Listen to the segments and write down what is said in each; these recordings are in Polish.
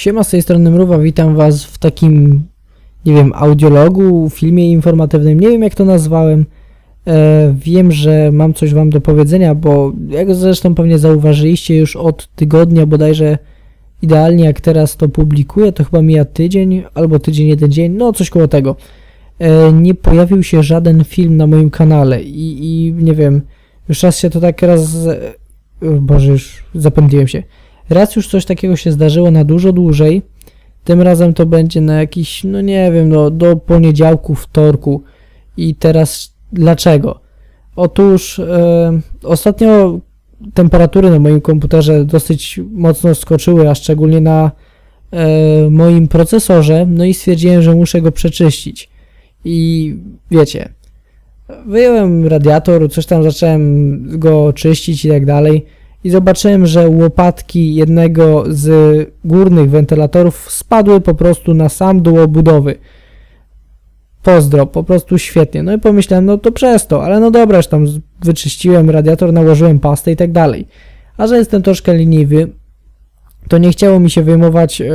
Siema, z tej strony Mruwa, witam was w takim, nie wiem, audiologu, filmie informatywnym, nie wiem jak to nazwałem. E, wiem, że mam coś wam do powiedzenia, bo jak zresztą pewnie zauważyliście już od tygodnia bodajże idealnie jak teraz to publikuję, to chyba mija tydzień, albo tydzień, jeden dzień, no coś koło tego. E, nie pojawił się żaden film na moim kanale i, i nie wiem, już raz się to tak raz... Boże, już zapędziłem się. Raz już coś takiego się zdarzyło na dużo dłużej. Tym razem to będzie na jakiś, no nie wiem, no do poniedziałku, wtorku. I teraz dlaczego? Otóż e, ostatnio temperatury na moim komputerze dosyć mocno skoczyły, a szczególnie na e, moim procesorze. No i stwierdziłem, że muszę go przeczyścić. I wiecie, wyjąłem radiator, coś tam zacząłem go czyścić i tak dalej i zobaczyłem, że łopatki jednego z górnych wentylatorów spadły po prostu na sam dół obudowy. Pozdro, po prostu świetnie. No i pomyślałem, no to przez to, ale no dobra, już tam wyczyściłem radiator, nałożyłem pastę i tak dalej. A że jestem troszkę leniwy, to nie chciało mi się wyjmować e,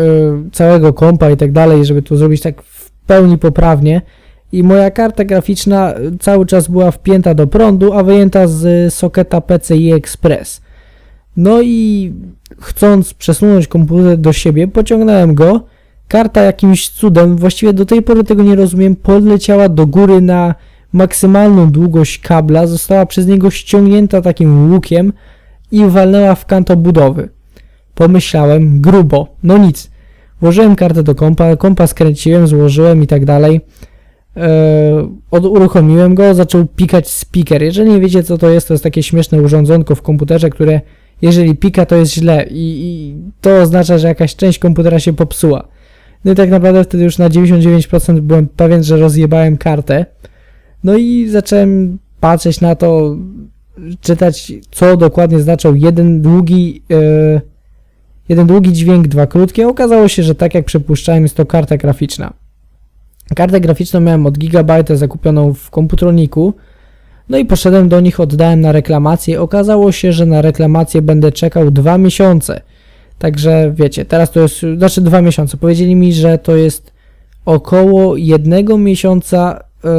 całego kompa i tak dalej, żeby to zrobić tak w pełni poprawnie. I moja karta graficzna cały czas była wpięta do prądu, a wyjęta z soketa PCI Express. No i chcąc przesunąć komputer do siebie, pociągnąłem go. Karta jakimś cudem, właściwie do tej pory tego nie rozumiem, poleciała do góry na maksymalną długość kabla, została przez niego ściągnięta takim łukiem i walnęła w kant obudowy. Pomyślałem, grubo, no nic. Włożyłem kartę do kompa, kompa skręciłem, złożyłem i tak dalej. Eee, uruchomiłem go, zaczął pikać speaker. Jeżeli nie wiecie co to jest, to jest takie śmieszne urządzonko w komputerze, które jeżeli pika to jest źle i, i to oznacza, że jakaś część komputera się popsuła. No i tak naprawdę wtedy już na 99% byłem pewien, że rozjebałem kartę. No i zacząłem patrzeć na to, czytać co dokładnie znaczył jeden długi, e, jeden długi dźwięk, dwa krótkie. Okazało się, że tak jak przypuszczałem jest to karta graficzna. Kartę graficzną miałem od Gigabyte zakupioną w komputroniku. No i poszedłem do nich, oddałem na reklamację. Okazało się, że na reklamację będę czekał dwa miesiące. Także wiecie, teraz to jest, znaczy dwa miesiące. Powiedzieli mi, że to jest około jednego miesiąca e,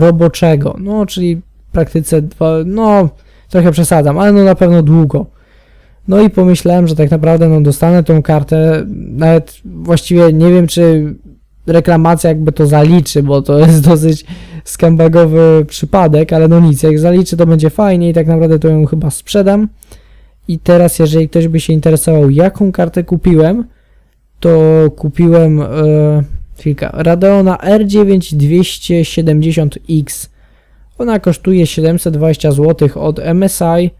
roboczego. No, czyli w praktyce dwa, no, trochę przesadzam, ale no na pewno długo. No i pomyślałem, że tak naprawdę no dostanę tą kartę, nawet właściwie nie wiem, czy reklamacja jakby to zaliczy, bo to jest dosyć skambagowy przypadek, ale no nic, jak zaliczy to będzie fajnie i tak naprawdę to ją chyba sprzedam. I teraz jeżeli ktoś by się interesował jaką kartę kupiłem, to kupiłem e, chwilka, Radeona R9 270X. Ona kosztuje 720 zł od MSI.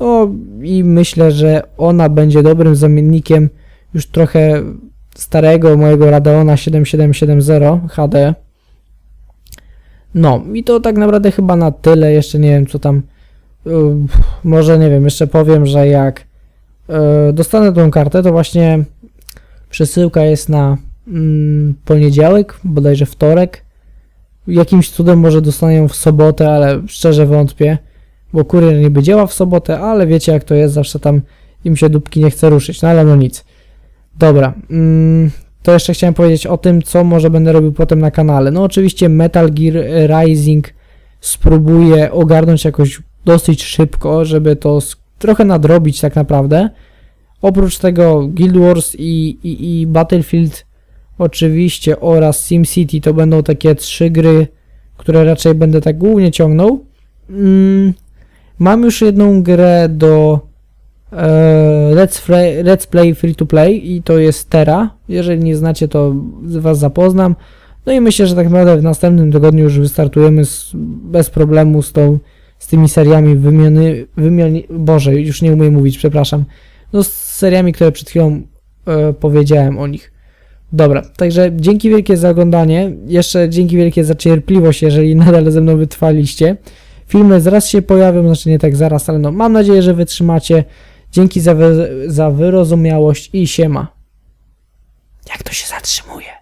No i myślę, że ona będzie dobrym zamiennikiem już trochę starego mojego Radeona 7770 HD. No i to tak naprawdę chyba na tyle. Jeszcze nie wiem co tam. yy, może nie wiem, jeszcze powiem, że jak yy, dostanę tą kartę, to właśnie przesyłka jest na mm, poniedziałek, bodajże wtorek. Jakimś cudem może dostanę ją w sobotę, ale szczerze wątpię, bo kurier niby działa w sobotę, ale wiecie jak to jest, zawsze tam im się dupki nie chce ruszyć, no ale no nic. Dobra, mm, to jeszcze chciałem powiedzieć o tym, co może będę robił potem na kanale. No oczywiście Metal Gear Rising spróbuję ogarnąć jakoś dosyć szybko, żeby to trochę nadrobić tak naprawdę. Oprócz tego Guild Wars i, i, i Battlefield oczywiście oraz SimCity to będą takie trzy gry, które raczej będę tak głównie ciągnął. Mm, mam już jedną grę do e, let's, Play, let's Play Free to Play i to jest Terra. Jeżeli nie znacie, to Was zapoznam. No i myślę, że tak naprawdę w następnym tygodniu już wystartujemy z, bez problemu z, tą, z tymi seriami wymiany, wymiany, Boże, już nie umiem mówić, przepraszam. No z seriami, które przed chwilą e, powiedziałem o nich. Dobra, także dzięki wielkie za oglądanie. Jeszcze dzięki wielkie za cierpliwość, jeżeli nadal ze mną wytrwaliście. Filmy zaraz się pojawią, znaczy nie tak zaraz, ale no mam nadzieję, że wytrzymacie. Dzięki za, wy, za wyrozumiałość i siema. Jak to się zatrzymuje?